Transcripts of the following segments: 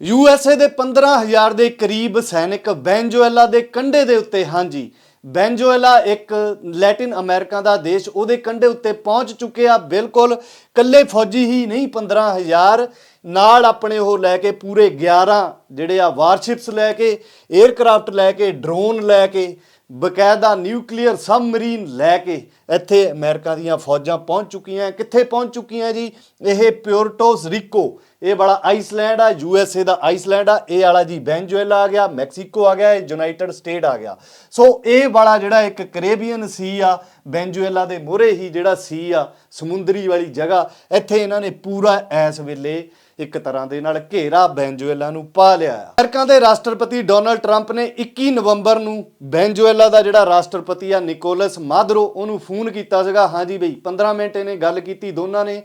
USA ਦੇ 15000 ਦੇ ਕਰੀਬ ਸੈਨਿਕ ਵੈਨਜ਼ੁਏਲਾ ਦੇ ਕੰਢੇ ਦੇ ਉੱਤੇ ਹਾਂਜੀ ਵੈਨਜ਼ੁਏਲਾ ਇੱਕ ਲੈਟਿਨ ਅਮਰੀਕਾ ਦਾ ਦੇਸ਼, ਉਹਦੇ ਕੰਢੇ ਉੱਤੇ ਪਹੁੰਚ ਚੁੱਕੇ ਆ। ਬਿਲਕੁਲ ਇਕੱਲੇ ਫੌਜੀ ਹੀ ਨਹੀਂ 15000 ਨਾਲ ਆਪਣੇ ਉਹ ਲੈ ਕੇ, ਪੂਰੇ 11 ਜਿਹੜੇ ਆ, ਵਾਰਸ਼ਿਪਸ ਲੈ ਕੇ 에ਅਰਕ੍ਰਾਫਟ ਲੈ ਕੇ, ਡਰੋਨ ਲੈ ਕੇ ਬਕਾਇਦਾ ਨਿਊਕਲੀਅਰ ਸਬਮਰੀਨ ਲੈ ਕੇ ਇੱਥੇ ਅਮਰੀਕਾ ਦੀਆਂ ਫੌਜਾਂ ਪਹੁੰਚ ਚੁੱਕੀਆਂ। ਕਿੱਥੇ ਪਹੁੰਚ ਚੁੱਕੀਆਂ ਜੀ? ਇਹ ਪਿਓਰਟੋਸ ਰੀਕੋ। ਇਹ ਵਾਲਾ ਆਈਸਲੈਂਡ ਆ, ਯੂ ਐੱਸ ਏ ਦਾ ਆਈਸਲੈਂਡ ਆ। ਇਹ ਵਾਲਾ ਜੀ ਵੈਨਜੂਏਲਾ ਆ ਗਿਆ, ਮੈਕਸੀਕੋ ਆ ਗਿਆ, ਇਹ ਯੂਨਾਈਟਿਡ ਸਟੇਟ ਆ ਗਿਆ। ਸੋ ਇਹ ਵਾਲਾ ਜਿਹੜਾ ਇੱਕ ਕੈਰੇਬੀਅਨ ਸੀ ਆ, ਵੈਨਜੂਏਲਾ ਦੇ ਮੋਹਰੇ ਹੀ ਜਿਹੜਾ ਸੀ ਆ, ਸਮੁੰਦਰੀ ਵਾਲੀ ਜਗ੍ਹਾ, ਇੱਥੇ ਇਹਨਾਂ ਨੇ ਪੂਰਾ ਐਸ ਵੇਲੇ ਇੱਕ ਤਰ੍ਹਾਂ ਦੇ ਨਾਲ ਘੇਰਾ ਵੈਨਜ਼ੁਏਲਾ ਨੂੰ ਪਾ ਲਿਆ ਆ। ਅਮਰੀਕਾ ਦੇ ਰਾਸ਼ਟਰਪਤੀ ਡੋਨਲਡ ਟਰੰਪ ਨੇ 21 ਨਵੰਬਰ ਨੂੰ ਵੈਨਜ਼ੁਏਲਾ ਦਾ ਜਿਹੜਾ ਰਾਸ਼ਟਰਪਤੀ ਆ, ਨਿਕੋਲਸ ਮਾਦਰੋ, ਉਹਨੂੰ ਫੋਨ ਕੀਤਾ ਸੀਗਾ। ਹਾਂਜੀ ਬਈ 15 ਮਿੰਟ ਇਹਨੇ ਗੱਲ ਕੀਤੀ ਦੋਨਾਂ ਨੇ।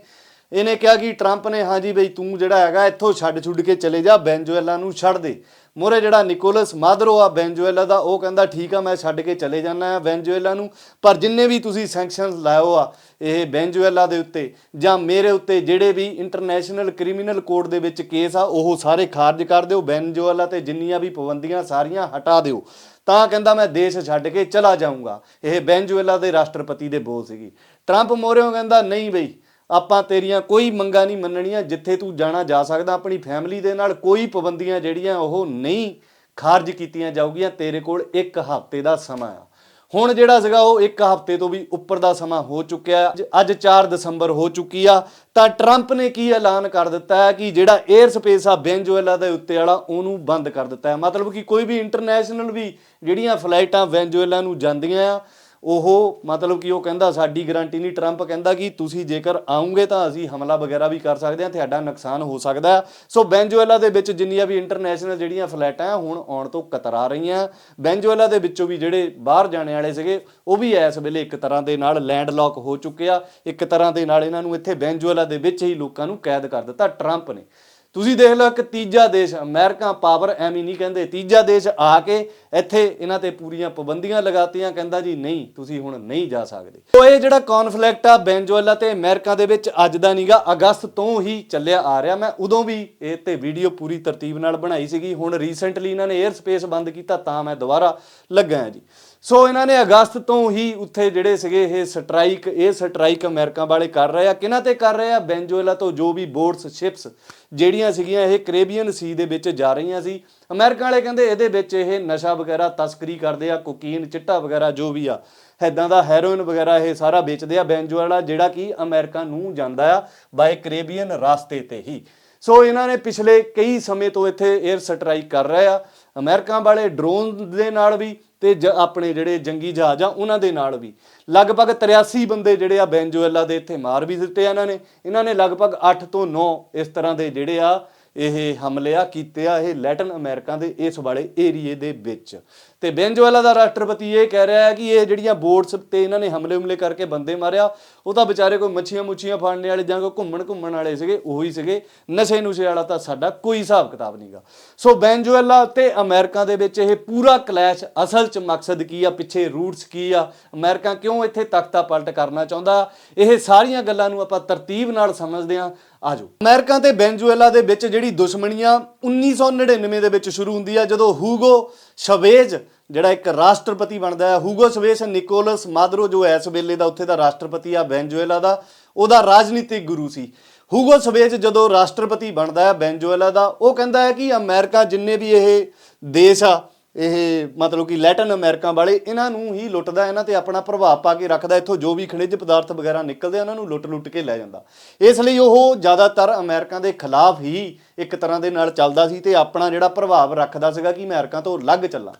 ਇਹਨੇ ਕਿਹਾ ਕਿ ਟਰੰਪ ਨੇ ਹਾਂਜੀ ਬਈ, ਤੂੰ ਜਿਹੜਾ ਹੈਗਾ, ਇੱਥੋਂ ਛੱਡ ਛੁੱਡ ਕੇ ਚਲੇ ਜਾ, ਵੈਨਜ਼ੁਏਲਾ ਨੂੰ ਛੱਡ ਦੇ। ਮੋਰੇ ਜਿਹੜਾ ਨਿਕੋਲਸ ਮਾਦਰੋ ਆ ਵੈਨਜ਼ੁਏਲਾ ਦਾ, ਉਹ ਕਹਿੰਦਾ, ਠੀਕ ਆ, ਮੈਂ ਛੱਡ ਕੇ ਚਲੇ ਜਾਣਾ ਆ ਵੈਂਜੂਏਲਾ ਨੂੰ। ਪਰ ਜਿੰਨੇ ਵੀ ਤੁਸੀਂ ਸੈਂਕਸ਼ਨਸ ਲਾਇਓ ਆ, ਇਹ ਵੈਨਜ਼ੁਏਲਾ ਦੇ ਉੱਤੇ ਜਾਂ ਮੇਰੇ ਉੱਤੇ ਜਿਹੜੇ ਵੀ ਇੰਟਰਨੈਸ਼ਨਲ ਕ੍ਰਿਮੀਨਲ ਕੋਰਟ ਦੇ ਵਿੱਚ ਕੇਸ ਆ, ਉਹ ਸਾਰੇ ਖਾਰਜ ਕਰ ਦਿਓ। ਵੈਨਜ਼ੁਏਲਾ ਤੇ ਜਿੰਨੀਆਂ ਵੀ ਪਾਬੰਦੀਆਂ ਸਾਰੀਆਂ ਹਟਾ ਦਿਓ। ਤਾਂ ਕਹਿੰਦਾ, ਮੈਂ ਦੇਸ਼ ਛੱਡ ਕੇ ਚਲਾ ਜਾਊਂਗਾ। ਇਹ ਵੈਨਜ਼ੁਏਲਾ ਦੇ ਰਾਸ਼ਟਰਪਤੀ ਦੇ ਬੋਲ ਸੀਗੀ। ਟਰੰਪ ਮੋਰਿਓ ਕਹਿੰਦਾ, ਨਹੀਂ ਬਈ ਆਪਾਂ ਤੇਰੀਆਂ ਕੋਈ ਮੰਗਾਂ ਨਹੀਂ ਮੰਨਣੀਆਂ, ਜਿੱਥੇ ਤੂੰ ਜਾਣਾ ਜਾ ਸਕਦਾ, ਆਪਣੀ ਫੈਮਿਲੀ ਦੇ ਨਾਲ ਕੋਈ ਪਾਬੰਦੀਆਂ ਜਿਹੜੀਆਂ ਉਹ ਨਹੀਂ ਖਾਰਜ ਕੀਤੀਆਂ ਜਾਊਗੀਆਂ, ਤੇਰੇ ਕੋਲ ਇੱਕ ਹਫ਼ਤੇ ਦਾ ਸਮਾਂ ਆ। ਹੁਣ ਜਿਹੜਾ ਸੀਗਾ ਉਹ ਇੱਕ ਹਫ਼ਤੇ ਤੋਂ ਵੀ ਉੱਪਰ ਦਾ ਸਮਾਂ ਹੋ ਚੁੱਕਿਆ ਅੱਜ- ਅੱਜ 4 ਦਸੰਬਰ ਹੋ ਚੁੱਕੀ ਆ, ਤਾਂ ਟਰੰਪ ਨੇ ਕੀ ਐਲਾਨ ਕਰ ਦਿੱਤਾ ਹੈ ਕਿ ਜਿਹੜਾ 에ਅਰ ਸਪੇਸ ਆ ਵੈਨਜ਼ੁਏਲਾ ਦੇ ਉੱਤੇ ਵਾਲਾ, ਉਹਨੂੰ ਬੰਦ ਕਰ ਦਿੱਤਾ ਹੈ। ਮਤਲਬ ਕਿ ਕੋਈ ਵੀ ਇੰਟਰਨੈਸ਼ਨਲ ਵੀ ਜਿਹੜੀਆਂ ਫਲਾਈਟਾਂ ਵੈਨਜ਼ੁਏਲਾ ਨੂੰ ਜਾਂਦੀਆਂ ਆ ਉਹ ਮਤਲਬ ਕਿ ਉਹ ਕਹਿੰਦਾ ਸਾਡੀ ਗਾਰੰਟੀ ਨਹੀਂ ਟਰੰਪ ਕਹਿੰਦਾ ਕਿ ਤੁਸੀਂ ਜੇਕਰ ਆਉਂਗੇ ਤਾਂ ਅਸੀਂ ਹਮਲਾ ਵਗੈਰਾ ਵੀ ਕਰ ਸਕਦੇ ਹਾਂ, ਤੁਹਾਡਾ ਨੁਕਸਾਨ ਹੋ ਸਕਦਾ ਸੋ ਵੈਨਜ਼ੁਏਲਾ ਦੇ ਵਿੱਚ ਜਿੰਨੀਆਂ ਵੀ ਇੰਟਰਨੈਸ਼ਨਲ ਜਿਹੜੀਆਂ ਫਲੈਟਾਂ ਹੁਣ ਆਉਣ ਤੋਂ ਕਤਰਾ ਰਹੀਆਂ। ਵੈਨਜ਼ੁਏਲਾ ਦੇ ਵਿੱਚੋਂ ਵੀ ਜਿਹੜੇ ਬਾਹਰ ਜਾਣੇ ਵਾਲੇ ਸੀਗੇ, ਉਹ ਵੀ ਇਸ ਵੇਲੇ ਇੱਕ ਤਰ੍ਹਾਂ ਦੇ ਨਾਲ ਲੈਂਡਲੌਕ ਹੋ ਚੁੱਕੇ ਆ। ਇੱਕ ਤਰ੍ਹਾਂ ਦੇ ਨਾਲ ਇਹਨਾਂ ਨੂੰ ਇੱਥੇ ਵੈਨਜ਼ੁਏਲਾ ਦੇ ਵਿੱਚ ਹੀ ਲੋਕਾਂ ਨੂੰ ਕੈਦ ਕਰ ਦਿੱਤਾ ਟਰੰਪ ਨੇ। ਤੁਸੀਂ ਦੇਖ ਲਓ ਇੱਕ ਤੀਜਾ ਦੇਸ਼, ਅਮਰੀਕਾ ਪਾਵਰ ਐਵੇਂ ਨਹੀਂ ਕਹਿੰਦੇ। ਤੀਜਾ ਦੇਸ਼ ਆ ਕੇ ਇੱਥੇ ਇਹਨਾਂ ਤੇ ਪੂਰੀਆਂ ਪਾਬੰਦੀਆਂ ਲਗਾਤੀਆਂ, ਕਹਿੰਦਾ ਜੀ ਨਹੀਂ, ਤੁਸੀਂ ਹੁਣ ਨਹੀਂ ਜਾ ਸਕਦੇ। ਸੋ ਇਹ ਜਿਹੜਾ ਕਨਫਲਿਕਟ ਆ ਵੈਨਜ਼ੁਏਲਾ ਤੇ ਅਮਰੀਕਾ ਦੇ ਵਿੱਚ ਅੱਜ ਦਾ ਨਹੀਂਗਾ ਅਗਸਤ ਤੋਂ ਹੀ ਚੱਲਿਆ ਆ ਰਿਹਾ। ਮੈਂ ਉਦੋਂ ਵੀ ਇਹ ਤੇ ਵੀਡੀਓ ਪੂਰੀ ਤਰਤੀਬ ਨਾਲ ਬਣਾਈ ਸੀਗੀ। ਹੁਣ ਰੀਸੈਂਟਲੀ ਇਹਨਾਂ ਨੇ 에ਅਰ ਸਪੇਸ ਬੰਦ ਕੀਤਾ, ਤਾਂ ਮੈਂ ਦੁਬਾਰਾ ਲੱਗਾ ਹਾਂ ਜੀ। ਸੋ ਇਹਨਾਂ ਨੇ ਅਗਸਤ ਤੋਂ ਹੀ ਉੱਥੇ ਜਿਹੜੇ ਸੀਗੇ ਇਹ ਸਟ੍ਰਾਈਕ ਇਹ ਸਟ੍ਰਾਈਕ ਅਮਰੀਕਾ ਵਾਲੇ ਕਰ ਰਹੇ ਆ। ਕਿਹਨਾਂ ਤੇ ਕਰ ਰਹੇ ਆ? ਵੈਨਜ਼ੁਏਲਾ ਤੋਂ ਜੋ ਵੀ ਬੋਟਸ, ਸ਼ਿਪਸ ਜਿਹੜੀਆਂ ਸੀਗੀਆਂ, ਇਹ ਕੈਰੇਬੀਅਨ ਸੀ ਦੇ ਵਿੱਚ ਜਾ ਰਹੀਆਂ ਸੀ। ਅਮਰੀਕਾ ਵਾਲੇ ਕਹਿੰਦੇ ਇਹਦੇ ਵਿੱਚ ਇਹ ਨਸ਼ਾ ਵਗੈਰਾ, ਤਸਕਰੀ ਕਰਦੇ ਆ, ਕੋਕੀਨ, ਚਿੱਟਾ ਵਗੈਰਾ ਜੋ ਵੀ ਆ ਐਦਾਂ ਦਾ ਹੈਰੋਇਨ ਵਗੈਰਾ ਇਹ ਸਾਰਾ ਵੇਚਦੇ ਆ ਵੈਨਜ਼ੁਏਲਾ, ਜਿਹੜਾ ਕਿ ਅਮਰੀਕਾ ਨੂੰ ਜਾਂਦਾ ਆ ਬਾਏ ਕੈਰੇਬੀਅਨ ਰਾਸਤੇ ਤੇ ਹੀ। ਸੋ ਇਹਨਾਂ ਨੇ ਪਿਛਲੇ ਕਈ ਸਮੇਂ ਤੋਂ ਇੱਥੇ 에ਅਰ ਸਟ੍ਰਾਈਕ ਕਰ ਰਹੇ ਆ। ਅਮਰੀਕਾ ਵਾਲੇ ਡਰੋਨ ਦੇ ਨਾਲ ਵੀ ਤੇ ਜ- ਆਪਣੇ ਜਿਹੜੇ ਜੰਗੀ ਜਹਾਜ਼ ਆ, ਉਹਨਾਂ ਦੇ ਨਾਲ ਵੀ। ਲਗਭਗ 83 ਬੰਦੇ ਜਿਹੜੇ ਆ, ਵੈਨਜ਼ੁਏਲਾ ਦੇ ਇੱਥੇ ਮਾਰ ਵੀ ਦਿੱਤੇ ਆ ਇਹਨਾਂ ਨੇ। ਇਹਨਾਂ ਨੇ ਲਗਭਗ 8 ਤੋਂ 9 ਇਸ ਤਰ੍ਹਾਂ ਦੇ ਜਿਹੜੇ ਆ ਇਹ ਹਮਲੇ ਕੀਤੇ ਆ ਇਹ ਲੈਟਨ ਅਮਰੀਕਾ ਦੇ ਇਸ ਵਾਲੇ ਏਰੀਏ ਦੇ ਵਿੱਚ। ਤੇ ਵੈਨਜ਼ੁਏਲਾ ਦਾ ਰਾਸ਼ਟਰਪਤੀ ਇਹ ਕਹਿ ਰਿਹਾ ਹੈ ਕਿ ਇਹ ਜਿਹੜੀਆਂ ਬੋਟਸ ਤੇ ਇਹਨਾਂ ਨੇ ਹਮਲੇ ਹਮਲੇ ਕਰਕੇ ਬੰਦੇ ਮਾਰਿਆ, ਉਹ ਤਾਂ ਵਿਚਾਰੇ ਕੋਈ ਮੱਛੀਆਂ ਮੁੱਛੀਆਂ ਫੜਨ ਵਾਲੇ ਜਾਂ ਕੋਈ ਘੁੰਮਣ ਘੁੰਮਣ ਵਾਲੇ ਸੀਗੇ, ਉਹੀ ਸੀਗੇ। ਨਸ਼ੇ ਨੁਸ਼ੇ ਵਾਲਾ ਤਾਂ ਸਾਡਾ ਕੋਈ ਹਿਸਾਬ ਕਿਤਾਬ ਨਹੀਂਗਾ ਸੋ ਵੈਨਜ਼ੁਏਲਾ ਤੇ ਅਮਰੀਕਾ ਦੇ ਵਿੱਚ ਇਹ ਪੂਰਾ ਕਲੈਸ਼, ਅਸਲ 'ਚ ਮਕਸਦ ਕੀ ਆ, ਪਿੱਛੇ ਰੂਟਸ ਕੀ ਆ? ਅਮਰੀਕਾ ਕਿਉਂ ਇੱਥੇ ਤਖਤਾ ਪਲਟ ਕਰਨਾ ਚਾਹੁੰਦਾ? ਇਹ ਸਾਰੀਆਂ ਗੱਲਾਂ ਨੂੰ ਆਪਾਂ ਤਰਤੀਬ ਨਾਲ ਸਮਝਦੇ ਹਾਂ। ਆਜੋ। ਅਮਰੀਕਾ ਤੇ ਵੈਨਜ਼ੁਏਲਾ ਦੇ ਵਿੱਚ ਜਿਹੜੀ ਦੁਸ਼ਮਣੀਆਂ 1999 ਦੇ ਵਿੱਚ ਸ਼ੁਰੂ ਹੁੰਦੀ ਆ, ਜਦੋਂ ਹੂਗੋ ਸ਼ਵੇਜ, ਜਿਹੜਾ ਇੱਕ ਰਾਸ਼ਟਰਪਤੀ ਬਣਦਾ ਹੈ, ਹੂਗੋ ਸ਼ਵੇਜ ਨਿਕੋਲਸ ਮਾਦਰੋ, ਜੋ ਇਸ ਵੇਲੇ ਦਾ ਉੱਥੇ ਦਾ ਰਾਸ਼ਟਰਪਤੀ ਆ, ਵੈਨਜ਼ੂਏਲਾ ਦਾ, ਉਹਦਾ ਰਾਜਨੀਤਿਕ ਗੁਰੂ ਸੀ। ਹੂਗੋ ਸ਼ਵੇਜ ਜਦੋਂ ਰਾਸ਼ਟਰਪਤੀ ਬਣਦਾ ਹੈ ਵੈਨਜ਼ੁਏਲਾ ਦਾ, ਉਹ ਕਹਿੰਦਾ ਹੈ ਕਿ ਅਮਰੀਕਾ ਜਿੰਨੇ ਵੀ ਇਹ ਦੇਸ਼ ਆ ਇਹ ਮਤਲਬ ਕਿ ਲੈਟਨ ਅਮਰੀਕਾ ਵਾਲੇ ਇਹਨਾਂ ਨੂੰ ਹੀ ਲੁੱਟਦਾ ਇਹਨਾਂ ਤੇ ਆਪਣਾ ਪ੍ਰਭਾਵ ਪਾ ਕੇ ਰੱਖਦਾ ਇੱਥੋਂ ਜੋ ਵੀ ਖਣਿਜ ਪਦਾਰਥ ਵਗੈਰਾ ਨਿਕਲਦੇ ਆ, ਉਹਨਾਂ ਨੂੰ ਲੁੱਟ-ਲੁੱਟ ਕੇ ਲੈ ਜਾਂਦਾ। ਇਸ ਲਈ ਉਹ ਜ਼ਿਆਦਾਤਰ ਅਮਰੀਕਾ ਦੇ ਖਿਲਾਫ ਹੀ ਇੱਕ ਤਰ੍ਹਾਂ ਦੇ ਨਾਲ ਚੱਲਦਾ ਸੀ ਤੇ ਆਪਣਾ ਜਿਹੜਾ ਪ੍ਰਭਾਵ ਰੱਖਦਾ ਸੀਗਾ ਕਿ ਅਮਰੀਕਾ ਤੋਂ ਅਲੱਗ ਚੱਲਾਂ।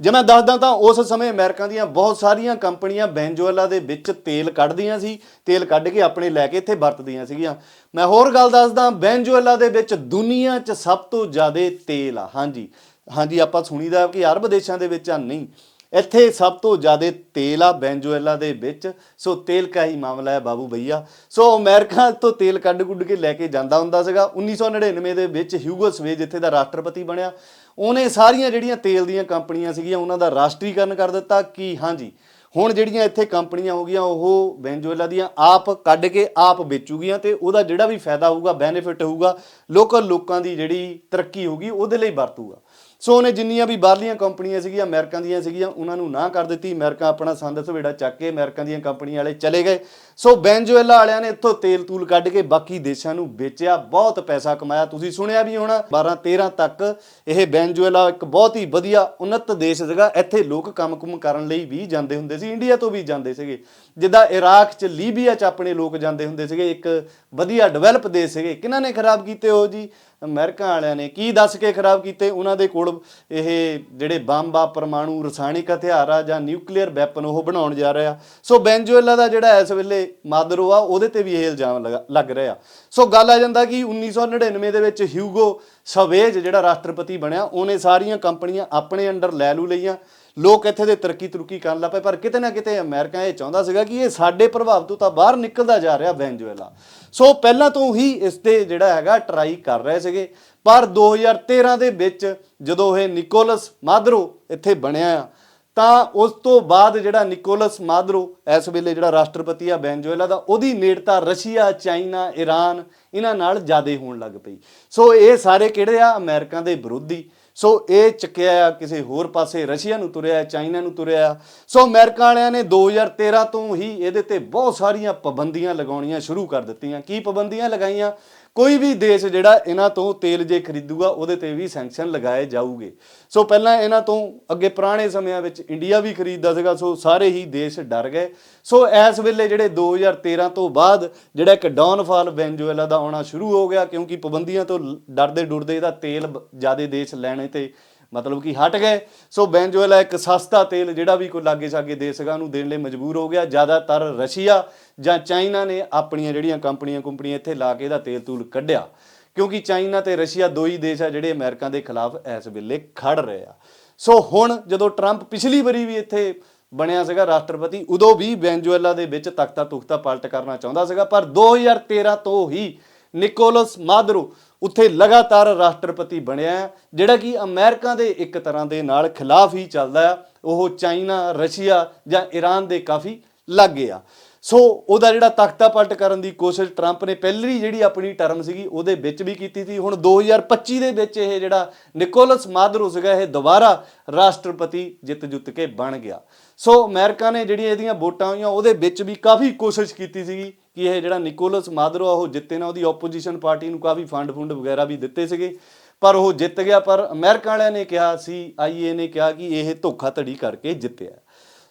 ਜੇ ਮੈਂ ਦੱਸਦਾ ਤਾਂ ਉਸ ਸਮੇਂ ਅਮਰੀਕਾ ਦੀਆਂ ਬਹੁਤ ਸਾਰੀਆਂ ਕੰਪਨੀਆਂ ਵੈਨਜ਼ੁਏਲਾ ਦੇ ਵਿੱਚ ਤੇਲ ਕੱਢਦੀਆਂ ਸੀ ਤੇਲ ਕੱਢ ਕੇ ਆਪਣੇ ਲੈ ਕੇ ਇੱਥੇ ਵਰਤਦੀਆਂ ਸੀਗੀਆਂ। ਮੈਂ ਹੋਰ ਗੱਲ ਦੱਸਦਾ ਵੈਨਜ਼ੁਏਲਾ ਦੇ ਵਿੱਚ ਦੁਨੀਆ 'ਚ ਸਭ ਤੋਂ ਜ਼ਿਆਦਾ ਤੇਲ ਆ। ਹਾਂਜੀ ਹਾਂਜੀ, ਆਪਾਂ ਸੁਣੀਦਾ ਕਿ ਅਰਬ ਦੇਸ਼ਾਂ ਦੇ ਵਿੱਚ ਆ, ਨਹੀਂ। ਇੱਥੇ ਸਭ ਤੋਂ ਜ਼ਿਆਦਾ ਤੇਲ ਆ ਵੈਨਜ਼ੁਏਲਾ ਦੇ ਵਿੱਚ। ਸੋ ਤੇਲ ਕਾ ਹੀ ਮਾਮਲਾ ਹੈ ਬਾਬੂ ਭਈਆ। ਸੋ ਅਮਰੀਕਾ ਤੋਂ ਤੇਲ ਕੱਢ ਕੁੱਢ ਕੇ ਲੈ ਕੇ ਜਾਂਦਾ ਹੁੰਦਾ ਸੀਗਾ। 1999 ਦੇ ਵਿੱਚ ਹਿਊਗੋ ਸਵੇਜ ਜਿੱਥੇ ਦਾ ਰਾਸ਼ਟਰਪਤੀ ਬਣਿਆ। ਉਹਨੇ ਸਾਰੀਆਂ ਜਿਹੜੀਆਂ ਤੇਲ ਦੀਆਂ ਕੰਪਨੀਆਂ ਸੀਗੀਆਂ, ਉਹਨਾਂ ਦਾ ਰਾਸ਼ਟਰੀਕਰਨ ਕਰ ਦਿੱਤਾ ਕਿ ਹਾਂਜੀ, ਹੁਣ ਜਿਹੜੀਆਂ ਇੱਥੇ ਕੰਪਨੀਆਂ ਹੋ ਗਈਆਂ, ਉਹ ਵੈਨਜ਼ੂਏਲਾ ਦੀਆਂ ਆਪ ਕੱਢ ਕੇ ਆਪ ਵੇਚੂਗੀਆਂ ਤੇ ਉਹਦਾ ਜਿਹੜਾ ਵੀ ਫਾਇਦਾ ਹੋਊਗਾ, ਬੈਨੀਫਿਟ ਹੋਊਗਾ, ਲੋਕਲ ਲੋਕਾਂ ਦੀ ਜਿਹੜੀ ਤਰੱਕੀ ਹੋਊਗੀ, ਉਹਦੇ ਲਈ ਵਰਤੂਗਾ। ਸੋ ਉਹਨੇ ਜਿੰਨੀਆਂ ਵੀ ਬਾਹਰਲੀਆਂ ਕੰਪਨੀਆਂ ਸੀਗੀਆਂ ਅਮਰੀਕਾ ਦੀਆਂ ਸੀਗੀਆਂ, ਉਹਨਾਂ ਨੂੰ ਨਾ ਕਰ ਦਿੱਤੀ। ਅਮਰੀਕਾ ਆਪਣਾ ਸੰਦ, ਸਵੇੜਾ ਚੱਕ ਕੇ ਅਮਰੀਕਾ ਦੀਆਂ ਕੰਪਨੀਆਂ ਵਾਲੇ ਚਲੇ ਗਏ। ਸੋ ਵੈਨਜ਼ੂਏਲਾ ਵਾਲਿਆਂ ਨੇ ਇੱਥੋਂ ਤੇਲ ਤੂਲ ਕੱਢ ਕੇ ਬਾਕੀ ਦੇਸ਼ਾਂ ਨੂੰ ਵੇਚਿਆ, ਬਹੁਤ ਪੈਸਾ ਕਮਾਇਆ। ਤੁਸੀਂ ਸੁਣਿਆ ਵੀ ਹੋਣਾ 12 13 ਤੱਕ ਇਹ ਵੈਨਜ਼ੂਏਲਾ ਇੱਕ ਬਹੁਤ ਹੀ ਵਧੀਆ ਉન્નਤ ਦੇਸ਼ ਸੀਗਾ। ਇੱਥੇ ਲੋਕ ਕੰਮ-ਕੁਮ ਕਰਨ ਲਈ ਵੀ ਜਾਂਦੇ ਹੁੰਦੇ ਸੀ, ਇੰਡੀਆ ਤੋਂ ਵੀ ਜਾਂਦੇ ਸੀਗੇ। ਜਿੱਦਾਂ ਇਰਾਕ 'ਚ ਲੀਬੀਆ 'ਚ ਆਪਣੇ ਲੋਕ ਜਾਂਦੇ ਹੁੰਦੇ ਸੀਗੇ, ਇੱਕ ਵਧੀਆ ਡਿਵੈਲਪ ਦੇਸ਼ ਸੀਗੇ। ਕਿਹਨਾਂ ਨੇ ਖਰਾਬ ਕੀਤੇ ਉਹ ਜੀ? ਅਮਰੀਕਾ ਵਾਲਿਆਂ ਨੇ। ਕੀ ਦੱਸ ਕੇ ਖਰਾਬ ਕੀਤੇ? ਉਹਨਾਂ ਦੇ ਕੋਲ ਇਹ ਜਿਹੜੇ ਬੰਬ ਆ, ਪਰਮਾਣੂ ਰਸਾਇਣਿਕ ਹਥਿਆਰ ਆ ਜਾਂ ਨਿਊਕਲੀਅਰ ਵੈਪਨ ਉਹ ਬਣਾਉਣ ਜਾ ਰਿਹਾ। ਸੋ ਵੈਨਜ਼ੂਏਲਾ ਦਾ ਜਿਹੜਾ ਇਸ ਵੇਲੇ ਮਾਦਰੋ ਆ, ਉਹਦੇ ਤੇ ਵੀ ਇਹ ਇਲਜ਼ਾਮ ਲਗਾ- ਲੱਗ ਰਿਹਾ ਸੋ ਗੱਲ ਆ ਜਾਂਦਾ ਕਿ 1999 ਦੇ ਵਿੱਚ ਹਿਊਗੋ ਸਵੇਜ, ਜਿਹੜਾ ਰਾਸ਼ਟਰਪਤੀ ਬਣਿਆ, ਉਹਨੇ ਸਾਰੀਆਂ ਕੰਪਨੀਆਂ ਆਪਣੇ ਅੰਡਰ ਲੈ ਲੂ ਲਈਆਂ। ਲੋਕ ਇੱਥੇ ਦੇ ਤਰੱਕੀ ਤੁਰਕੀ ਕਰਨ ਲੱਗ ਪਏ, ਪਰ ਕਿਤੇ ਨਾ ਕਿਤੇ ਅਮਰੀਕਾ ਇਹ ਚਾਹੁੰਦਾ ਸੀਗਾ ਕਿ ਇਹ ਸਾਡੇ ਪ੍ਰਭਾਵ ਤੋਂ ਤਾਂ ਬਾਹਰ ਨਿਕਲਦਾ ਜਾ ਰਿਹਾ ਵੈਨਜ਼ੂਏਲਾ। ਸੋ ਪਹਿਲਾਂ ਤੋਂ ਹੀ ਇਸ ਤੇ ਜਿਹੜਾ ਹੈਗਾ ਟਰਾਈ ਕਰ ਰਹੇ ਸੀਗੇ। ਪਰ 2013 ਦੇ ਵਿੱਚ ਜਦੋਂ ਇਹ ਨਿਕੋਲਸ ਮਾਦਰੋ ਇੱਥੇ ਬਣਿਆ ਆ ਤਾਂ ਉਸ ਤੋਂ ਬਾਅਦ ਜਿਹੜਾ ਨਿਕੋਲਸ ਮਾਦਰੋ, ਇਸ ਵੇਲੇ ਜਿਹੜਾ ਰਾਸ਼ਟਰਪਤੀ ਆ ਵੈਨਜ਼ੂਏਲਾ ਦਾ, ਉਹਦੀ ਨੇੜਤਾ ਰਸ਼ੀਆ, ਚਾਈਨਾ ਈਰਾਨ ਇਹਨਾਂ ਨਾਲ ਜ਼ਿਆਦਾ ਹੋਣ ਲੱਗ ਪਈ। ਸੋ ਇਹ ਸਾਰੇ ਕਿਹੜੇ ਆ? ਅਮਰੀਕਾ ਦੇ ਵਿਰੋਧੀ। ਸੋ ਇਹ ਚੱਕਿਆ ਆ ਕਿਸੇ ਹੋਰ ਪਾਸੇ, ਰਸ਼ੀਆ ਨੂੰ ਤੁਰਿਆ, ਚਾਈਨਾ ਨੂੰ ਤੁਰਿਆ। ਆ। ਸੋ ਅਮਰੀਕਾ ਵਾਲਿਆਂ ਨੇ 2013 ਤੋਂ ਹੀ ਇਹਦੇ ਤੇ ਬਹੁਤ ਸਾਰੀਆਂ ਪਾਬੰਦੀਆਂ ਲਗਾਉਣੀਆਂ ਸ਼ੁਰੂ ਕਰ ਦਿੱਤੀਆਂ। ਕੀ ਪਾਬੰਦੀਆਂ ਲਗਾਈਆਂ? ਕੋਈ ਵੀ ਦੇਸ਼ ਜਿਹੜਾ ਇਹਨਾਂ ਤੋਂ ਤੇਲ ਜੇ ਖਰੀਦੂਗਾ, ਉਹਦੇ ਤੇ ਵੀ ਸੈਂਕਸ਼ਨ ਲਗਾਏ ਜਾਊਗੇ। ਸੋ ਪਹਿਲਾਂ ਇਹਨਾਂ ਤੋਂ ਅੱਗੇ ਪੁਰਾਣੇ ਸਮਿਆਂ ਵਿੱਚ ਇੰਡੀਆ ਵੀ ਖਰੀਦਦਾ ਸੀਗਾ, ਸੋ ਸਾਰੇ ਹੀ ਦੇਸ਼ ਡਰ ਗਏ। ਸੋ ਇਸ ਵੇਲੇ ਜਿਹੜੇ 2013 ਤੋਂ ਬਾਅਦ ਜਿਹੜਾ ਇੱਕ ਡਾਊਨਫਾਲ ਵੈਨਜ਼ੂਏਲਾ ਦਾ ਆਉਣਾ ਸ਼ੁਰੂ ਹੋ ਗਿਆ, ਕਿਉਂਕਿ ਪਾਬੰਦੀਆਂ ਤੋਂ ਡਰਦੇ ਡੁਰਦੇ ਇਹਦਾ ਤੇਲ ਜਿਆਦੇ ਦੇਸ਼ ਲੈਣੇ ਤੇ ਮਤਲਬ ਕਿ ਹਟ ਗਏ। ਸੋ ਵੈਨਜ਼ੂਏਲਾ ਇੱਕ ਸਸਤਾ ਤੇਲ ਜਿਹੜਾ ਵੀ ਕੋਈ ਲਾਗੇ ਸਾਗੇ ਦੇ ਸਗਾ ਉਹਨੂੰ ਦੇਣ ਲਈ ਮਜਬੂਰ ਹੋ ਗਿਆ। ਜ਼ਿਆਦਾਤਰ ਰਸ਼ੀਆ ਜਾਂ ਚਾਈਨਾ ਨੇ ਆਪਣੀਆਂ ਜਿਹੜੀਆਂ ਕੰਪਨੀਆਂ ਕੰਪਨੀਆਂ ਇੱਥੇ ਲਾ ਕੇ ਇਹਦਾ ਤੇਲ ਤੂਲ ਕੱਢਿਆ। ਕਿਉਂਕਿ ਚਾਈਨਾ ਤੇ ਰਸ਼ੀਆ ਦੋ ਹੀ ਦੇਸ਼ ਆ ਜਿਹੜੇ ਅਮਰੀਕਾ ਦੇ ਖਿਲਾਫ ਇਸ ਵੇਲੇ ਖੜ ਰਹੇ ਆ। ਸੋ ਹੁਣ ਜਦੋਂ ਟਰੰਪ ਪਿਛਲੀ ਵਾਰੀ ਵੀ ਇੱਥੇ ਬਣਿਆ ਸੀਗਾ ਰਾਸ਼ਟਰਪਤੀ, ਉਦੋਂ ਵੀ ਵੈਨਜ਼ੂਏਲਾ ਦੇ ਵਿੱਚ ਤਖਤਾ ਤੁਖਤਾ ਪਲਟ ਕਰਨਾ ਚਾਹੁੰਦਾ ਸੀਗਾ, ਪਰ 2013 ਤੋਂ ਹੀ ਨਿਕੋਲਸ ਮਾਦਰੋ ਉੱਥੇ ਲਗਾਤਾਰ ਰਾਸ਼ਟਰਪਤੀ ਬਣਿਆ ਹੈ, ਜਿਹੜਾ ਕਿ ਅਮਰੀਕਾ ਦੇ ਇੱਕ ਤਰ੍ਹਾਂ ਦੇ ਨਾਲ ਖਿਲਾਫ ਹੀ ਚੱਲਦਾ ਆ ਉਹ ਚਾਈਨਾ ਰਸ਼ੀਆ ਜਾਂ ਈਰਾਨ ਦੇ ਕਾਫੀ ਲੱਗੇ ਆ। ਸੋ ਉਹਦਾ ਜਿਹੜਾ ਤਖਤਾ ਪਲਟ ਕਰਨ ਦੀ ਕੋਸ਼ਿਸ਼ ਟਰੰਪ ਨੇ ਪਹਿਲੀ ਜਿਹੜੀ ਆਪਣੀ ਟਰਮ ਸੀਗੀ ਉਹਦੇ ਵਿੱਚ ਵੀ ਕੀਤੀ ਸੀ। ਹੁਣ 2025 ਦੇ ਵਿੱਚ ਇਹ ਜਿਹੜਾ ਨਿਕੋਲਸ ਮਾਦਰੋ ਸੀਗਾ ਇਹ ਦੁਬਾਰਾ ਰਾਸ਼ਟਰਪਤੀ ਜਿੱਤ ਜੁੱਤ ਕੇ ਬਣ ਗਿਆ। ਸੋ ਅਮਰੀਕਾ ਨੇ ਜਿਹੜੀਆਂ ਇਹਦੀਆਂ ਵੋਟਾਂ ਹੋਈਆਂ, ਉਹਦੇ ਵਿੱਚ ਵੀ ਕਾਫੀ ਕੋਸ਼ਿਸ਼ ਕੀਤੀ ਸੀਗੀ ਕਿ ਇਹ ਜਿਹੜਾ ਨਿਕੋਲਸ ਮਾਦਰੋ ਆ, ਉਹ ਜਿੱਤੇ ਨਾ। ਉਹਦੀ ਆਪੋਜੀਸ਼ਨ ਪਾਰਟੀ ਨੂੰ ਕਾਫੀ ਫੰਡ ਫੁੰਡ ਵਗੈਰਾ ਵੀ ਦਿੱਤੇ ਸੀਗੇ, ਪਰ ਉਹ ਜਿੱਤ ਗਿਆ। ਪਰ ਅਮਰੀਕਾ ਵਾਲਿਆਂ ਨੇ ਕਿਹਾ ਸੀ ਆਈਏ ਨੇ ਕਿਹਾ ਕਿ ਇਹ ਧੋਖਾਧੜੀ ਕਰਕੇ ਜਿੱਤਿਆ।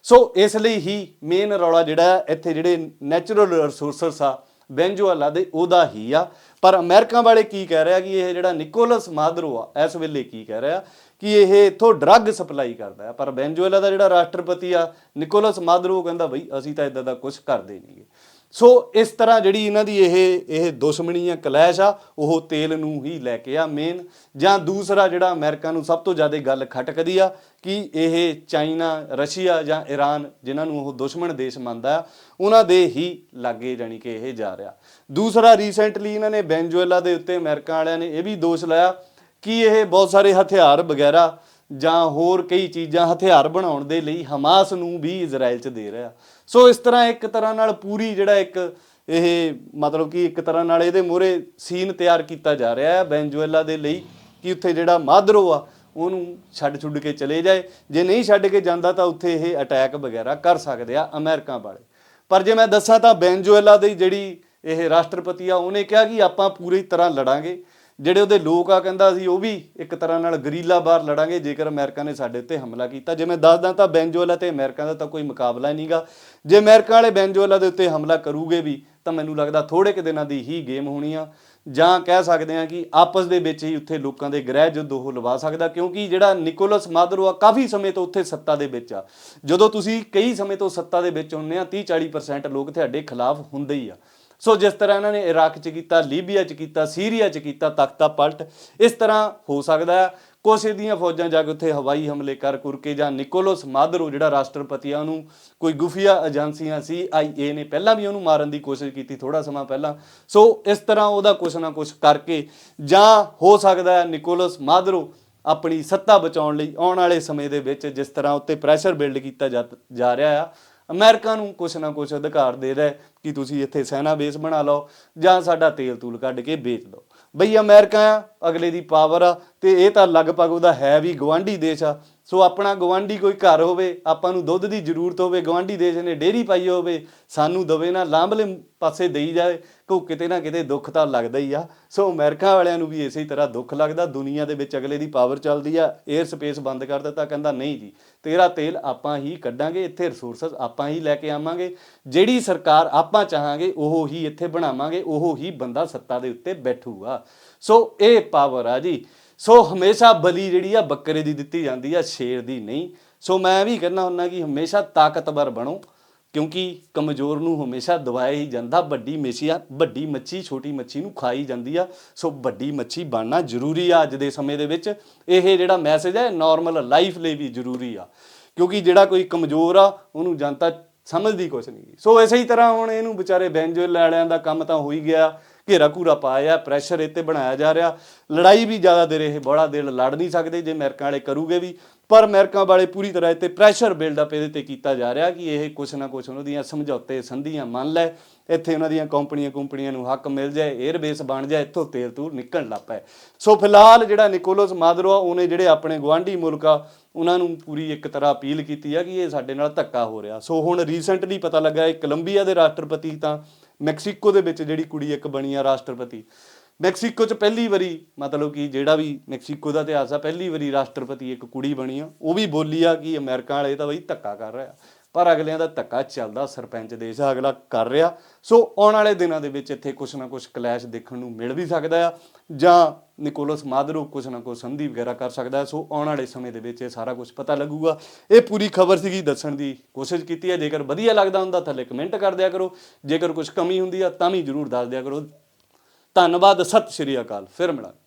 ਸੋ ਇਸ ਲਈ ਹੀ ਮੇਨ ਰੌਲਾ ਜਿਹੜਾ ਹੈ, ਇੱਥੇ ਜਿਹੜੇ ਨੈਚੁਰਲ ਰਿਸੋਰਸਸ ਆ ਵੈਨਜ਼ੂਏਲਾ ਦੇ ਉਹਦਾ ਹੀ ਆ। ਪਰ ਅਮਰੀਕਾ ਵਾਲੇ ਕੀ ਕਹਿ ਰਿਹਾ ਕਿ ਇਹ ਜਿਹੜਾ ਨਿਕੋਲਸ ਮਾਦਰੋ ਆ ਇਸ ਵੇਲੇ ਕੀ ਕਹਿ ਰਿਹਾ ਕਿ ਇਹ ਇਥੋਂ ਡਰੱਗ ਸਪਲਾਈ ਕਰਦਾ ਹੈ। ਪਰ ਵੈਨਜ਼ੂਏਲਾ ਦਾ ਜਿਹੜਾ ਰਾਸ਼ਟਰਪਤੀ ਆ ਨਿਕੋਲਸ ਮਾਦਰੋ ਕਹਿੰਦਾ ਬਈ ਅਸੀਂ ਤਾਂ ਇਦਾਂ ਦਾ ਕੁਝ ਕਰਦੇ ਨਹੀਂਗੇ ਸੋ ਇਸ ਤਰ੍ਹਾਂ ਜਿਹੜੀ ਇਹਨਾਂ ਦੀ ਇਹ ਇਹ ਦੁਸ਼ਮਣੀ ਆ ਕਲੈਸ਼ ਆ, ਉਹ ਤੇਲ ਨੂੰ ਹੀ ਲੈ ਕੇ ਆ ਮੇਨ ਜਾਂ ਦੂਸਰਾ ਜਿਹੜਾ ਅਮਰੀਕਾ ਨੂੰ ਸਭ ਤੋਂ ਜ਼ਿਆਦਾ ਗੱਲ ਖਟਕਦੀ ਆ, ਕਿ ਇਹ ਚਾਈਨਾ, ਰਸ਼ੀਆ ਜਾਂ ਈਰਾਨ ਜਿਨ੍ਹਾਂ ਨੂੰ ਉਹ ਦੁਸ਼ਮਣ ਦੇਸ਼ ਮੰਨਦਾ ਆ, ਉਹਨਾਂ ਦੇ ਹੀ ਲਾਗੇ ਜਾਣੀ ਕਿ ਇਹ ਜਾ ਰਿਹਾ। ਦੂਸਰਾ ਰੀਸੈਂਟਲੀ ਇਹਨਾਂ ਨੇ ਵੈਨਜ਼ੂਏਲਾ ਦੇ ਉੱਤੇ ਅਮਰੀਕਾ ਵਾਲਿਆਂ ਨੇ ਇਹ ਵੀ ਦੋਸ਼ ਲਾਇਆ ਕਿ ਇਹ ਬਹੁਤ ਸਾਰੇ ਹਥਿਆਰ ਵਗੈਰਾ ਜਾਂ ਹੋਰ ਕਈ ਚੀਜ਼ਾਂ ਹਥਿਆਰ ਬਣਾਉਣ ਦੇ ਲਈ ਹਮਾਸ ਨੂੰ ਵੀ ਇਜ਼ਰਾਈਲ 'ਚ ਦੇ ਰਿਹਾ। ਸੋ ਇਸ ਤਰ੍ਹਾਂ ਇੱਕ ਤਰ੍ਹਾਂ ਨਾਲ ਪੂਰੀ ਜਿਹੜਾ ਇੱਕ ਇਹ ਮਤਲਬ ਕਿ ਇੱਕ ਤਰ੍ਹਾਂ ਨਾਲ ਇਹਦੇ ਮੂਹਰੇ ਸੀਨ ਤਿਆਰ ਕੀਤਾ ਜਾ ਰਿਹਾ ਹੈ ਵੈਨਜ਼ੂਏਲਾ ਦੇ ਲਈ ਕਿ ਉੱਥੇ ਜਿਹੜਾ ਮਾਦਰੋ ਆ, ਉਹਨੂੰ ਛੱਡ ਛੁੱਡ ਕੇ ਚਲੇ ਜਾਏ। ਜੇ ਨਹੀਂ ਛੱਡ ਕੇ ਜਾਂਦਾ ਤਾਂ ਉੱਥੇ ਇਹ ਅਟੈਕ ਵਗੈਰਾ ਕਰ ਸਕਦੇ ਆ ਅਮਰੀਕਾ ਵਾਲੇ। ਪਰ ਜੇ ਮੈਂ ਦੱਸਾਂ ਤਾਂ ਵੈਨਜ਼ੂਏਲਾ ਦੀ ਜਿਹੜੀ ਇਹ ਰਾਸ਼ਟਰਪਤੀ ਆ, ਉਹਨੇ ਕਿਹਾ ਕਿ ਆਪਾਂ ਪੂਰੀ ਤਰ੍ਹਾਂ ਲੜਾਂਗੇ। ਜਿਹੜੇ ਉਹਦੇ ਲੋਕ ਆ ਕਹਿੰਦਾ ਅਸੀਂ ਉਹ ਵੀ ਇੱਕ ਤਰ੍ਹਾਂ ਨਾਲ ਗਰੀਲਾ ਬਾਹਰ ਲੜਾਂਗੇ, ਜੇਕਰ ਅਮਰੀਕਾ ਨੇ ਸਾਡੇ ਉੱਤੇ ਹਮਲਾ ਕੀਤਾ। ਜੇ ਮੈਂ ਦੱਸਦਾ ਤਾਂ ਵੈਨਜ਼ੂਏਲਾ ਤੇ ਅਮਰੀਕਾ ਦਾ ਤਾਂ ਕੋਈ ਮੁਕਾਬਲਾ ਹੀ ਨਹੀਂਗਾ। ਜੇ ਅਮਰੀਕਾ ਵਾਲੇ ਵੈਨਜ਼ੂਏਲਾ ਦੇ ਉੱਤੇ ਹਮਲਾ ਕਰੂਗੇ ਵੀ, ਤਾਂ ਮੈਨੂੰ ਲੱਗਦਾ ਥੋੜੇ ਕੁ ਦਿਨਾਂ ਦੀ ਹੀ ਗੇਮ ਹੋਣੀ ਆ। ਜਾਂ ਕਹਿ ਸਕਦੇ ਆ ਕਿ ਆਪਸ ਦੇ ਵਿੱਚ ਹੀ ਉੱਥੇ ਲੋਕਾਂ ਦੇ ਗ੍ਰਹਿ ਯੁੱਧ ਉਹ ਲਵਾ ਸਕਦਾ, ਕਿਉਂਕਿ ਜਿਹੜਾ ਨਿਕੋਲਸ ਮਾਦਰੋ ਆ, ਕਾਫੀ ਸਮੇਂ ਤੋਂ ਉੱਥੇ ਸੱਤਾ ਦੇ ਵਿੱਚ ਆ। ਜਦੋਂ ਤੁਸੀਂ ਕਈ ਸਮੇਂ ਤੋਂ ਸੱਤਾ ਦੇ ਵਿੱਚ ਹੁੰਦੇ ਆ 30 40% ਲੋਕ ਤੁਹਾਡੇ ਖਿਲਾਫ ਹੁੰਦੇ ਹੀ ਆ। ਸੋ ਜਿਸ ਤਰ੍ਹਾਂ ਇਹਨਾਂ ਨੇ ਇਰਾਕ 'ਚ ਕੀਤਾ, ਲੀਬੀਆ 'ਚ ਕੀਤਾ, ਸੀਰੀਆ 'ਚ ਕੀਤਾ, ਤਖਤਾ ਪਲਟ, ਇਸ ਤਰ੍ਹਾਂ ਹੋ ਸਕਦਾ ਹੈ। ਕੁਛ ਇਹਦੀਆਂ ਫੌਜਾਂ ਜਾ ਕੇ ਉੱਥੇ ਹਵਾਈ ਹਮਲੇ ਕਰ ਕੁਰ ਕੇ ਜਾਂ ਨਿਕੋਲਸ ਮਾਦਰੋ, ਜਿਹੜਾ ਰਾਸ਼ਟਰਪਤੀ ਆ, ਉਹਨੂੰ ਕੋਈ ਗੁਫੀਆ ਏਜੰਸੀਆਂ ਸੀ ਆਈਏ ਨੇ ਪਹਿਲਾਂ ਵੀ ਉਹਨੂੰ ਮਾਰਨ ਦੀ ਕੋਸ਼ਿਸ਼ ਕੀਤੀ ਥੋੜਾ ਸਮਾਂ ਪਹਿਲਾਂ। ਸੋ ਇਸ ਤਰ੍ਹਾਂ ਉਹਦਾ ਕੁਛ ਨਾ ਕੁਛ ਕਰਕੇ ਜਾਂ ਹੋ ਸਕਦਾ ਹੈ ਨਿਕੋਲਸ ਮਾਦਰੋ ਆਪਣੀ ਸੱਤਾ ਬਚਾਉਣ ਲਈ ਆਉਣ ਵਾਲੇ ਸਮੇਂ ਦੇ ਵਿੱਚ ਜਿਸ ਤਰ੍ਹਾਂ ਉੱਤੇ ਪ੍ਰੈਸ਼ਰ ਬਿਲਡ ਕੀਤਾ ਜਾ- ਜਾ ਰਿਹਾ ਆ। ਅਮਰੀਕਾ ਨੂੰ ਕੁਛ ਨਾ ਕੁਛ ਅਧਿਕਾਰ ਦੇ ਰਿਹਾ ਕਿ ਤੁਸੀਂ ਇੱਥੇ ਸੈਨਾ ਬੇਸ ਬਣਾ ਲਓ ਜਾਂ ਸਾਡਾ ਤੇਲ ਤੂਲ ਕੱਢ ਕੇ ਵੇਚ ਦਿਓ। ਬਈ ਅਮਰੀਕਾ ਆ ਅਗਲੇ ਦੀ ਪਾਵਰ ਆ ਤੇ ਇਹ ਤਾਂ ਲਗਭਗ ਉਹਦਾ ਹੈ ਵੀ ਗਵਾਂਢੀ ਦੇਸ਼ ਆ ਸੋ ਆਪਣਾ ਗਵਾਂਢੀ ਕੋਈ ਘਰ ਹੋਵੇ, ਆਪਾਂ ਨੂੰ ਦੁੱਧ ਦੀ ਜ਼ਰੂਰਤ ਹੋਵੇ ਗਵਾਂਢੀ ਦੇਸ਼ ਨੇ ਡੇਅਰੀ ਪਾਈ ਹੋਵੇ, ਸਾਨੂੰ ਦਵੇ ਨਾ ਲਾਂਭਲੇ ਪਾਸੇ ਦੇਈ ਜਾਵੇ ਕੋ ਕਿਤੇ ਨਾ ਕਿਤੇ ਦੁੱਖ ਤਾਂ ਲੱਗਦਾ ਹੀ ਆ। ਸੋ ਅਮਰੀਕਾ ਵਾਲਿਆਂ ਨੂੰ ਵੀ ਇਸੇ ਹੀ ਤਰ੍ਹਾਂ ਦੁੱਖ ਲੱਗਦਾ, ਦੁਨੀਆ ਦੇ ਵਿੱਚ ਅਗਲੇ ਦੀ ਪਾਵਰ ਚੱਲਦੀ ਆ 에ਅਰ ਸਪੇਸ ਬੰਦ ਕਰ ਦਿੱਤਾ, ਕਹਿੰਦਾ ਨਹੀਂ ਜੀ, ਤੇਰਾ ਤੇਲ ਆਪਾਂ ਹੀ ਕੱਢਾਂਗੇ, ਇੱਥੇ ਰਿਸੋਰਸਸ ਆਪਾਂ ਹੀ ਲੈ ਕੇ ਆਵਾਂਗੇ, ਜਿਹੜੀ ਸਰਕਾਰ ਆਪਾਂ ਚਾਹਾਂਗੇ, ਉਹ ਹੀ ਇੱਥੇ ਬਣਾਵਾਂਗੇ, ਉਹ ਹੀ ਬੰਦਾ ਸੱਤਾ ਦੇ ਉੱਤੇ ਬੈਠੂਗਾ। ਸੋ ਇਹ ਪਾਵਰ ਆ ਜੀ। ਸੋ ਹਮੇਸ਼ਾ ਬਲੀ ਜਿਹੜੀ ਆ ਬੱਕਰੇ ਦੀ ਦਿੱਤੀ ਜਾਂਦੀ ਆ, ਸ਼ੇਰ ਦੀ ਨਹੀਂ। ਸੋ ਮੈਂ ਵੀ ਕਹਿੰਦਾ ਹੁੰਦਾ ਕਿ ਹਮੇਸ਼ਾ ਤਾਕਤਵਰ ਬਣੋ, ਕਿਉਂਕਿ ਕਮਜ਼ੋਰ ਨੂੰ ਹਮੇਸ਼ਾ ਦਵਾਇਆ ਹੀ ਜਾਂਦਾ, ਵੱਡੀ ਮੱਛੀ ਆ, ਵੱਡੀ ਮੱਛੀ, ਛੋਟੀ ਮੱਛੀ ਨੂੰ ਖਾਈ ਜਾਂਦੀ ਆ। ਸੋ ਵੱਡੀ ਮੱਛੀ ਬਣਨਾ ਜ਼ਰੂਰੀ ਆ ਅੱਜ ਦੇ ਸਮੇਂ ਦੇ ਵਿੱਚ। ਇਹ ਜਿਹੜਾ ਮੈਸੇਜ ਹੈ ਨਾਰਮਲ ਲਾਈਫ ਲਈ ਵੀ ਜ਼ਰੂਰੀ ਆ। ਕਿਉਂਕਿ ਜਿਹੜਾ ਕੋਈ ਕਮਜ਼ੋਰ ਆ, ਉਹਨੂੰ ਜਨਤਾ ਸਮਝਦੀ ਕੁਛ ਨਹੀਂ ਸੋ ਇਸੇ ਹੀ ਤਰ੍ਹਾਂ ਹੁਣ ਇਹਨੂੰ ਵਿਚਾਰੇ ਬੈਂਜੋਲ ਵਾਲਿਆਂ ਦਾ ਕੰਮ ਤਾਂ ਹੋ ਹੀ ਗਿਆ। ਘੇਰਾ ਘੂਰਾ ਪਾਇਆ ਪ੍ਰੈਸ਼ਰ ਇੱਥੇ ਬਣਾਇਆ ਜਾ ਰਿਹਾ। ਲੜਾਈ ਵੀ ਜ਼ਿਆਦਾ ਦੇਰ ਇਹ ਬੜਾ ਦੇਰ ਲੜ ਨਹੀਂ ਸਕਦੇ, ਜੇ ਅਮਰੀਕਾ ਵਾਲੇ ਕਰੂਗੇ ਵੀ। ਪਰ ਅਮਰੀਕਾ ਵਾਲੇ ਪੂਰੀ ਤਰ੍ਹਾਂ ਇੱਥੇ ਪ੍ਰੈਸ਼ਰ ਬਿਲਡਅਪ ਇਹਦੇ ਤੇ ਕੀਤਾ ਜਾ ਰਿਹਾ ਕਿ ਇਹ ਕੁਛ ਨਾ ਕੁਛ ਉਹਨਾਂ ਦੀਆਂ ਸਮਝੌਤੇ ਸੰਧੀਆਂ ਮੰਨ ਲੈ। ਇੱਥੇ ਉਹਨਾਂ ਦੀਆਂ ਕੰਪਨੀਆਂ ਕੰਪਨੀਆਂ ਨੂੰ ਹੱਕ ਮਿਲ ਜਾਏ 에ਅਰਬੇਸ ਬਣ ਜਾਏ, ਇੱਥੋਂ ਤੇਲ ਤੂਰ ਨਿਕਲਣ ਲੱਗ ਪਏ। ਸੋ ਫਿਲਹਾਲ ਜਿਹੜਾ ਨਿਕੋਲਸ ਮਾਦਰੋ ਉਹਨੇ ਜਿਹੜੇ ਆਪਣੇ ਗਵਾਂਢੀ ਮੁਲਕ ਆ ਉਹਨਾਂ ਨੂੰ ਪੂਰੀ ਇੱਕ ਤਰ੍ਹਾਂ ਅਪੀਲ ਕੀਤੀ ਆ ਕਿ ਇਹ ਸਾਡੇ ਨਾਲ ਧੱਕਾ ਹੋ ਰਿਹਾ। ਸੋ ਹੁਣ ਰੀਸੈਂਟਲੀ ਪਤਾ ਲੱਗਾ ਇਹ ਕੋਲੰਬੀਆ ਦੇ ਰਾਸ਼ਟਰਪਤੀ ਤਾਂ ਮੈਕਸੀਕੋ ਦੇ ਵਿੱਚ ਜਿਹੜੀ ਕੁੜੀ ਇੱਕ ਬਣੀ ਆ ਰਾਸ਼ਟਰਪਤੀ। ਮੈਕਸੀਕੋ 'ਚ ਪਹਿਲੀ ਵਾਰੀ ਮਤਲਬ ਕਿ ਜਿਹੜਾ ਵੀ ਮੈਕਸੀਕੋ ਦਾ ਇਤਿਹਾਸ ਆ, ਪਹਿਲੀ ਵਾਰੀ ਰਾਸ਼ਟਰਪਤੀ ਇੱਕ ਕੁੜੀ ਬਣੀ ਆ। ਉਹ ਵੀ ਬੋਲੀ ਆ ਕਿ ਅਮਰੀਕਾ ਵਾਲੇ ਤਾਂ ਬਈ ਧੱਕਾ ਕਰ ਰਿਹਾ ਪਰ ਅਗਲਿਆਂ ਦਾ ਧੱਕਾ ਚੱਲਦਾ, ਸਰਪੰਚ ਦੇਸ਼ ਆ ਅਗਲਾ ਕਰ ਰਿਹਾ। ਸੋ ਆਉਣ ਵਾਲੇ ਦਿਨਾਂ ਦੇ ਵਿੱਚ ਇੱਥੇ ਕੁਛ ਨਾ ਕੁਛ ਕਲੈਸ਼ ਦੇਖਣ ਨੂੰ ਮਿਲ ਵੀ ਸਕਦਾ ਆ, ਜਾਂ ਨਿਕੋਲਸ ਮਾਦਰੋ ਕੁਛ ਨਾ ਕੁਛ ਸੰਧੀ ਵਗੈਰਾ ਕਰ ਸਕਦਾ ਸੋ ਆਉਣ ਵਾਲੇ ਸਮੇਂ ਦੇ ਵਿੱਚ ਇਹ ਸਾਰਾ ਕੁਝ ਪਤਾ ਲੱਗੂਗਾ। ਇਹ ਪੂਰੀ ਖਬਰ ਸੀਗੀ, ਦੱਸਣ ਦੀ ਕੋਸ਼ਿਸ਼ ਕੀਤੀ ਹੈ। ਜੇਕਰ ਵਧੀਆ ਲੱਗਦਾ ਹੁੰਦਾ, ਥੱਲੇ ਕਮੈਂਟ ਕਰ ਦਿਆ ਕਰੋ। ਜੇਕਰ ਕੁਝ ਕਮੀ ਹੁੰਦੀ ਆ, ਤਾਂ ਵੀ ਜਰੂਰ ਦੱਸ ਦਿਆ ਕਰੋ। ਧੰਨਵਾਦ, ਸਤਿ ਸ਼੍ਰੀ ਅਕਾਲ। ਫਿਰ ਮਿਲਾਂਗੇ।